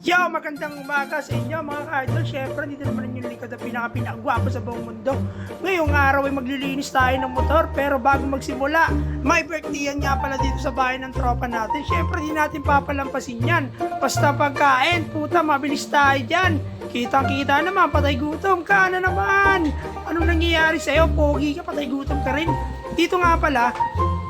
Yo, magandang umaga sa inyo mga ka-idol. Siyempre, dito naman yung likod na pinaka-pinakagwapo sa buong mundo. Ngayong araw ay maglilinis tayo ng motor. Pero bago magsimula, may birthday yan nga pala dito sa bahay ng tropa natin. Siyempre, di natin papalampasin yan. Basta pagkain, puta, mabilis tayo dyan. Kitang-kita naman, patay gutom ka na naman. Anong nangyayari sa'yo? Pogi ka, patay gutom ka rin. Dito nga pala,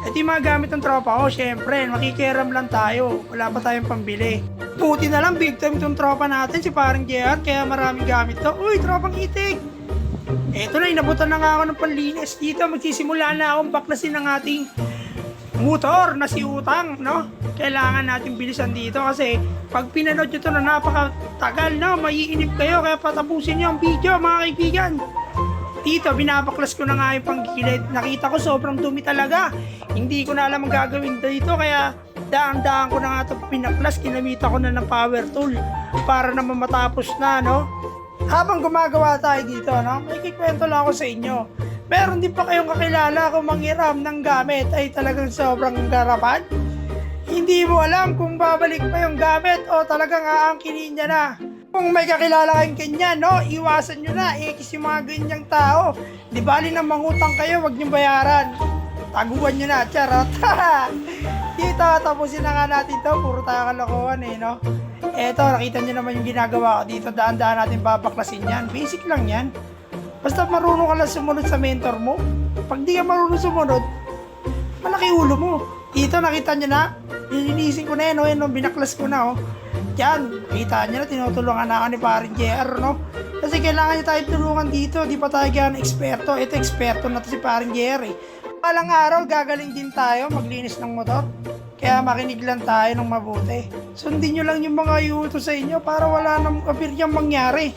ito yung mga gamit ng tropa ko, syempre, makikiram lang tayo. Wala pa tayong pambili. Buti na lang, big time itong tropa natin, si parang JR, kaya maraming gamit to. Uy, tropang itik! Eto na, inabutan na nga ako ng panlinis dito. Magsisimula na akong baklasin ng ating motor na si Utang, no? Kailangan natin bilisan dito kasi pag pinanood nyo to na napakatagal, no? Maiinip kayo, kaya patapusin nyo ang video, mga kaibigan. Dito, binabaklas ko na nga yung panggilid. Nakita ko sobrang dumi talaga. Hindi ko na alam ang gagawin dito, kaya daan-daan ko na nga ito pinaklas. Kinamita ko na ng power tool para naman matapos na, no? Habang gumagawa tayo dito, no? May kikwento lang ako sa inyo. Meron din pa kayong kakilala kung manghiram ng gamit ay talagang sobrang garapan? Hindi mo alam kung babalik pa yung gamit o talagang aangkinin niya na. Kung may kakilala kayong ganyan, no, iwasan nyo na, ikis yung mga ganyang tao. Di bali na mangutang kayo, wag nyo bayaran. Taguan nyo na, charot. Dito, tapusin na nga natin to, puro tayo kalokohan eh, no. Eto, nakita nyo naman yung ginagawa ko dito, daan-daan natin babaklasin yan. Basic lang yan. Basta marunong ka lang sumunod sa mentor mo. Pag di ka marunong sumunod, malaki ulo mo. Dito, nakita nyo na, nilinisin ko na yan, oh, yan, oh, binaklas ko na, oh. Yan, kita nyo na, tinutulungan na ako ni parin JR, no? Kasi kailangan niya tayo tulungan dito, di pa tayo gano'ng eksperto. Ito, eksperto na to si parin JR, eh. Palang araw, gagaling din tayo maglinis ng motor. Kaya makinig lang tayo ng mabuti. Sundin nyo lang yung mga yuto sa inyo para wala nang kapiryang mangyari.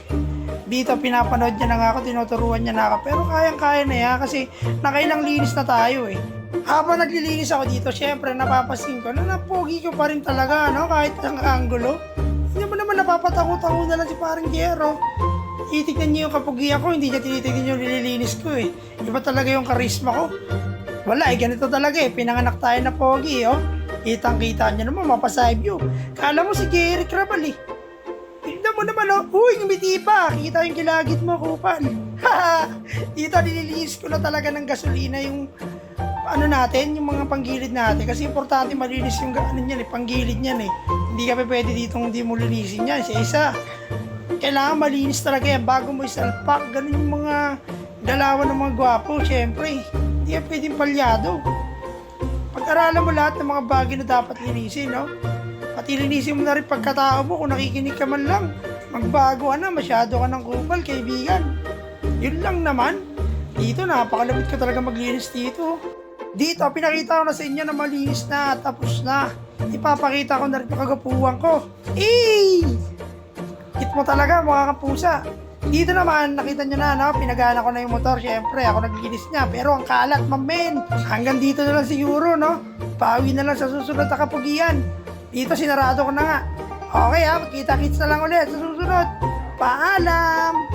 Dito, pinapanood niya na nga ako, tinuturuan niya na ako. Pero kayang-kaya na yan kasi nakailang linis na tayo eh. Habang naglilinis ako dito, syempre napapasin ko na napogi ko pa rin talaga, no? Kahit ang angulo. Hindi mo naman napapatago-tago na lang si parang Gero. Titignan niyo yung kapugi ako, hindi niya tinitignan yung nililinis ko eh. Iba talaga yung karisma ko. Wala eh, ganito talaga eh. Pinanganak tayo na pogi, oh. Kitang-kita niya naman, mapaside view. Kala mo si Gary Crabal eh. Tignan mo naman, oh. Uy, ngumiti pa. Kita yung kilagit mo, kupal. Dito, nililinis ko na talaga ng gasolina yung ano natin, yung mga panggilid natin. Kasi importante malinis yung ano niyan eh, panggilid niyan eh. Hindi ka pwede dito hindi mo linisin yan. Isa-isa. Kailangan malinis talaga yan bago mo isalpak. Ganun yung mga dalawan ng mga gwapo, syempre. Hindi ka pwedeng palyado. Pag-aralan mo lahat ng mga bagay na dapat linisin, no? Pati linisin mo na rin pagkatao mo kung nakikinig ka man lang. Magbago ka na, masyado ka ng kupal, kaibigan. Yun lang naman. Dito, napakalapit ka talaga maglinis dito. Dito, pinakita ko na sa inyo na malinis na, tapos na. Ipapakita ko na rin yung kagapuhan ko. Eh! Hit mo talaga, mga kapusa. Dito naman, nakita nyo na, no? pinagana ko na yung motor. Siyempre, ako naglinis niya. Pero ang kalat, mamen. Hanggang dito na lang siguro, no? Pawi na lang sa susunod na kapugian. Dito, sinarado ko na nga. Okay ha, kita-kits na lang ulit sa susunod. Paalam!